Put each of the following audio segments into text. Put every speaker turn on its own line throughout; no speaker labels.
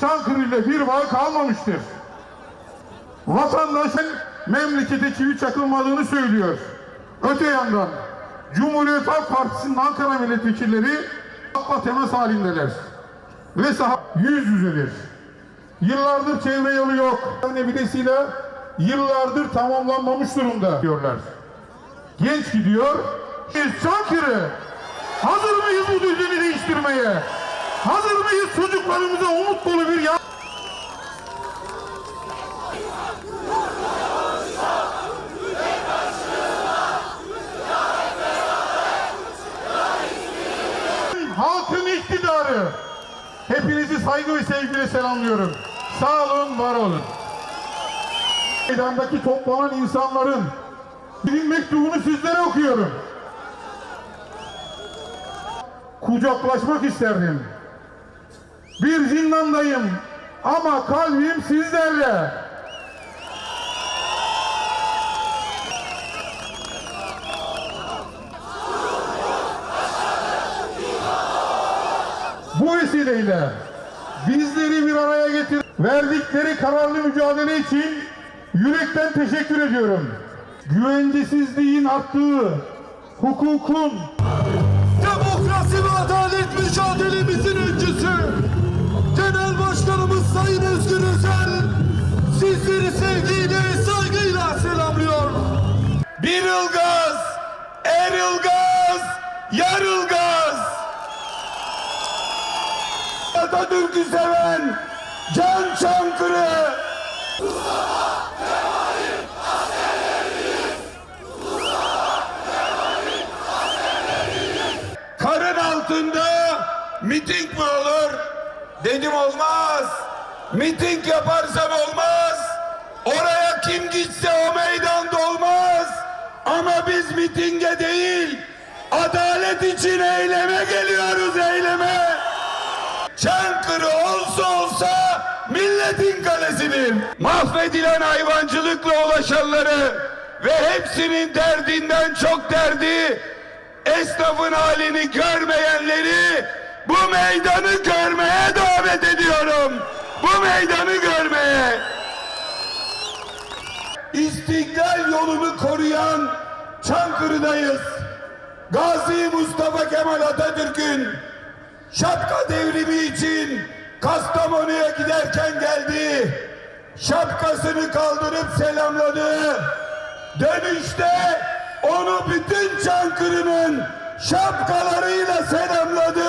Çankırı ile bir bağ kalmamıştır. Vatandaşın memlekete çivi çakılmadığını söylüyor. Öte yandan Cumhuriyet Halk Partisi'nin Ankara milletvekilleri hakla temas halindeler. Ve saha yüz yüzedir. Yıllardır çevre yolu yok. Nebilesiyle yıllardır tamamlanmamış durumda diyorlar. Genç gidiyor. Çankırı hazır mıyız bu düzeni değiştirmeye? Hazır mıyız çocuklarımıza Hepinizi saygı ve sevgiyle selamlıyorum. Sağ olun, var olun. Meydandaki toplanan insanların bir mektubunu sizlere okuyorum. Kucaklaşmak isterdim. Bir zindandayım ama kalbim sizlerle. Bu vesileyle bizleri bir araya getir verdikleri kararlı mücadele için yürekten teşekkür ediyorum. Güvencesizliğin arttığı, hukukun,
Demokrasi ve adalet mücadelemizin öncüsü Atatürk'ü seven Can Çankırı. Karın altında miting mi olur? Dedim olmaz. Miting yaparsan olmaz. Oraya kim gitse o meydanda olmaz. Ama biz mitinge değil, adalet için eyleme geliyoruz eyleme. Milletin kalesidir. Mahvedilen hayvancılıkla ulaşanları ve hepsinin derdinden çok derdi esnafın halini görmeyenleri bu meydanı görmeye davet ediyorum. Bu meydanı görmeye. İstiklal yolunu koruyan Çankırı'dayız. Gazi Mustafa Kemal Atatürk'ün şapka devrimi için Kastamonu'ya giderken geldi. Şapkasını kaldırıp selamladı. Dönüşte onu bütün Çankırı'nın şapkalarıyla selamladı.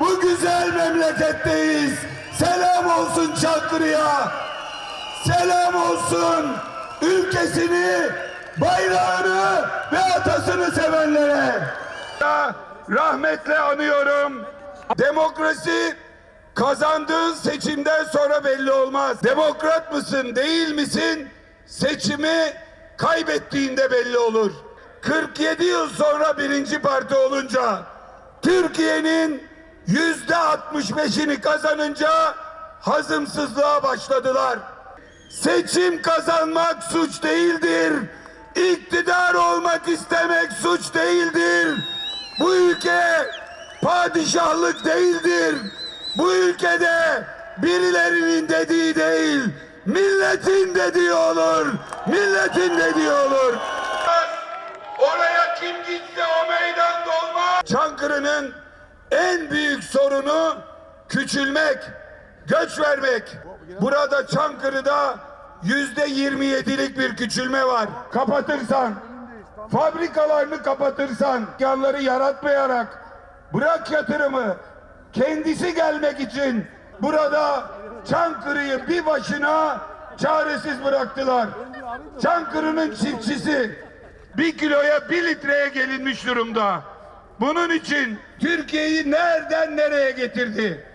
Bu güzel memleketteyiz. Selam olsun Çankırı'ya. Selam olsun ülkesini, bayrağını ve atasını sevenlere. Rahmetle anıyorum. Demokrasi kazandığın seçimden sonra belli olmaz. Demokrat mısın, değil misin? Seçimi kaybettiğinde belli olur. 47 yıl sonra birinci parti olunca Türkiye'nin yüzde 65'ini kazanınca hazımsızlığa başladılar. Seçim kazanmak suç değildir. İktidar olmak istemek suç değildir. Bu ülke padişahlık değildir. Bu ülkede birilerinin dediği değil, milletin dediği olur. Milletin dediği olur. Oraya kim gitse o meydanda olmaz. Çankırı'nın en büyük sorunu küçülmek, göç vermek. Burada Çankırı'da yüzde 27'lik bir küçülme var. Kapatırsan, fabrikalarını kapatırsan, yanları yaratmayarak bırak yatırımı, kendisi gelmek için burada Çankırı'yı bir başına çaresiz bıraktılar. Çankırı'nın çiftçisi bir kiloya bir litreye gelinmiş durumda. Bunun için Türkiye'yi nereden nereye getirdi?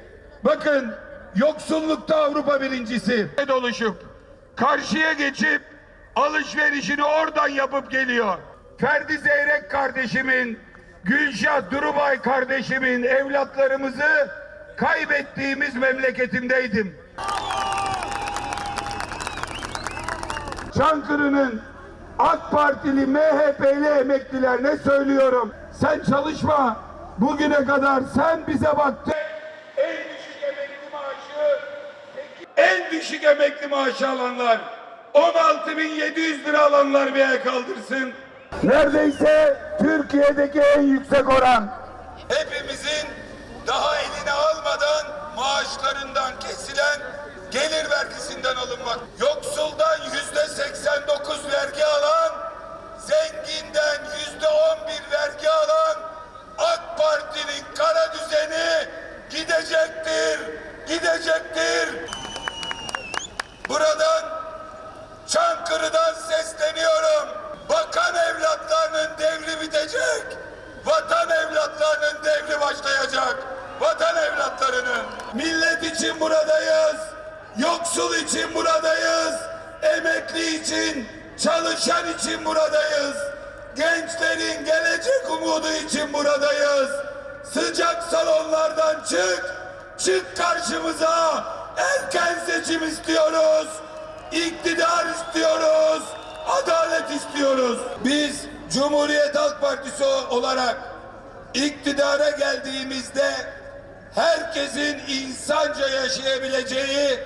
Bakın yoksullukta Avrupa birincisi. Doluşup karşıya geçip alışverişini oradan yapıp geliyor. Ferdi Zeyrek kardeşimin, Gülşah Durubay kardeşimin evlatlarımızı kaybettiğimiz memleketimdeydim. Çankırı'nın AK Partili MHP'li emeklilerine söylüyorum. Sen çalışma. Bugüne kadar sen bize baktın. En düşük emekli maaşı en düşük emekli maaşı alanlar 16.700 lira alanlar bir el kaldırsın. Neredeyse Türkiye'deki en yüksek oran. Hepimizin daha eline almadan maaşlarından kesilen gelir vergisinden alınmak. Yoksuldan yüzde 89 vergi alan, zenginden yüzde için, çalışan için buradayız. Gençlerin gelecek umudu için buradayız. Sıcak salonlardan çık. Çık karşımıza. Erken seçim istiyoruz. İktidar istiyoruz. Adalet istiyoruz. Biz Cumhuriyet Halk Partisi olarak iktidara geldiğimizde herkesin insanca yaşayabileceği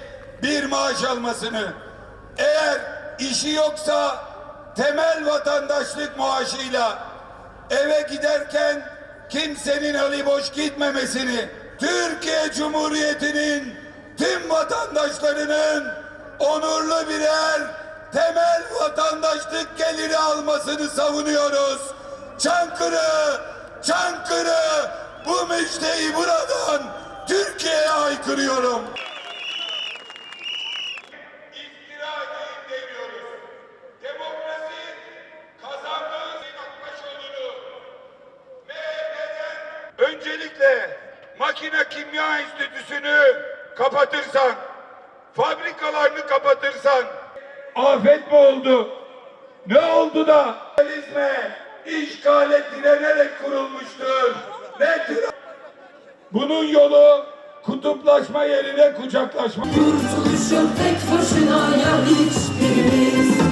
bir maaş almasını eğer işi yoksa temel vatandaşlık maaşıyla eve giderken kimsenin ali boş gitmemesini Türkiye Cumhuriyeti'nin tüm vatandaşlarının onurlu birer temel vatandaşlık geliri almasını savunuyoruz. Çankırı, Çankırı bu müjdeyi buradan Türkiye'ye aykırıyorum. Öncelikle makine kimya enstitüsünü kapatırsan, fabrikalarını kapatırsan afet mi oldu? Ne oldu da kapitalizme, işgale direnerek kurulmuştur? Ne tür... Bunun yolu kutuplaşma yerine kucaklaşma.
Kurtuluşun tek başına ya hiç